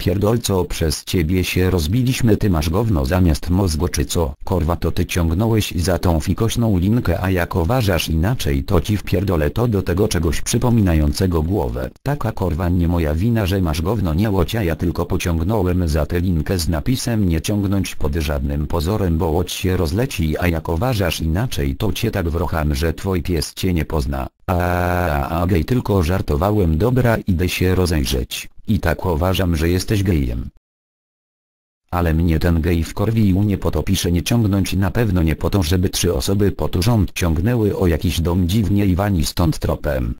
Pierdolco przez ciebie się rozbiliśmy ty masz gówno zamiast mózgu czy co? Korwa to ty ciągnąłeś za tą fikośną linkę a jak uważasz inaczej to ci wpierdolę to do tego czegoś przypominającego głowę. Taka korwa nie moja wina że masz gówno nie łocia ja tylko pociągnąłem za tę linkę z napisem nie ciągnąć pod żadnym pozorem bo łoć się rozleci a jak uważasz inaczej to cię tak wrocham że twój pies cię nie pozna. A, a, a tylko żartowałem dobra idę się rozejrzeć. I tak uważam że jesteś gejem. Ale mnie ten gej wkorwił nie po to pisze nie ciągnąć na pewno nie po to żeby trzy osoby po tu rząd ciągnęły o jakiś dom dziwnie i wani stąd tropem.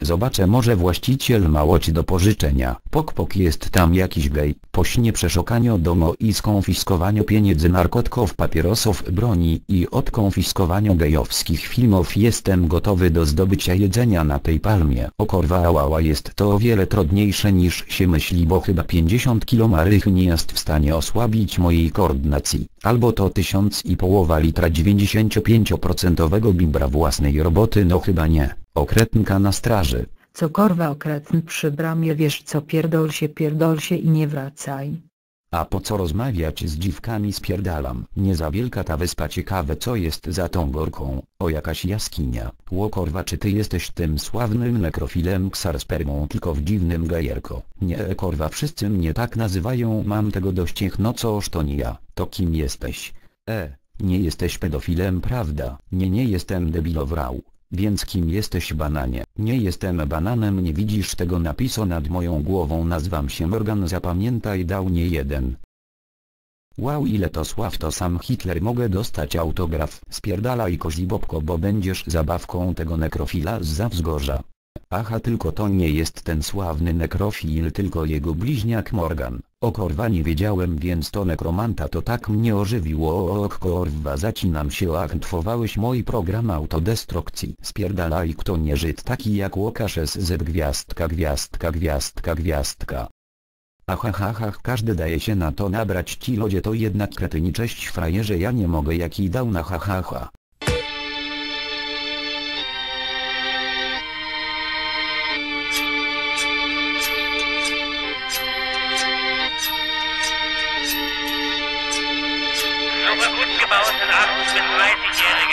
Zobaczę może właściciel ma łódź do pożyczenia. Pok pok jest tam jakiś gej. Pośnie przeszukaniu domu i skonfiskowaniu pieniędzy narkotków papierosów broni i odkonfiskowaniu gejowskich filmów jestem gotowy do zdobycia jedzenia na tej palmie. O korwa ałała jest to o wiele trudniejsze niż się myśli bo chyba 50 kg marych nie jest w stanie osłabić mojej koordynacji. Albo to tysiąc i połowa litra 95% bimbra własnej roboty no chyba nie. Okretnka na straży. Co korwa okretny przy bramie wiesz co pierdol się pierdol się i nie wracaj. A po co rozmawiać z dziwkami spierdalam. Nie za wielka ta wyspa ciekawe co jest za tą gorką. O jakaś jaskinia. Łokorwa czy ty jesteś tym sławnym nekrofilem ksaraspermą tylko w dziwnym gajerko. Nie korwa wszyscy mnie tak nazywają mam tego dość no coż to nie ja. To kim jesteś? E, nie jesteś pedofilem prawda? Nie nie jestem debilowrał. Więc kim jesteś bananie? Nie jestem bananem nie widzisz tego napisu nad moją głową nazwam się Morgan zapamiętaj dał nie jeden. Wow ile to sław to sam Hitler mogę dostać autograf spierdalaj kozibobko bo będziesz zabawką tego nekrofila z Zawzgorza. Aha tylko to nie jest ten sławny nekrofil tylko jego bliźniak Morgan. O korwa nie wiedziałem więc to nekromanta to tak mnie ożywiło o korwa zacinam się aktwowałeś mój program autodestrukcji. Spierdalaj kto nie Żyd taki jak Łukasz Z gwiazdka gwiazdka gwiazdka gwiazdka. Achachachach każdy daje się na to nabrać ci ludzie to jednak kretyni cześć frajerze ja nie mogę jaki dał na hahaha. bei uns in Aachen, ich bin 30-jährig.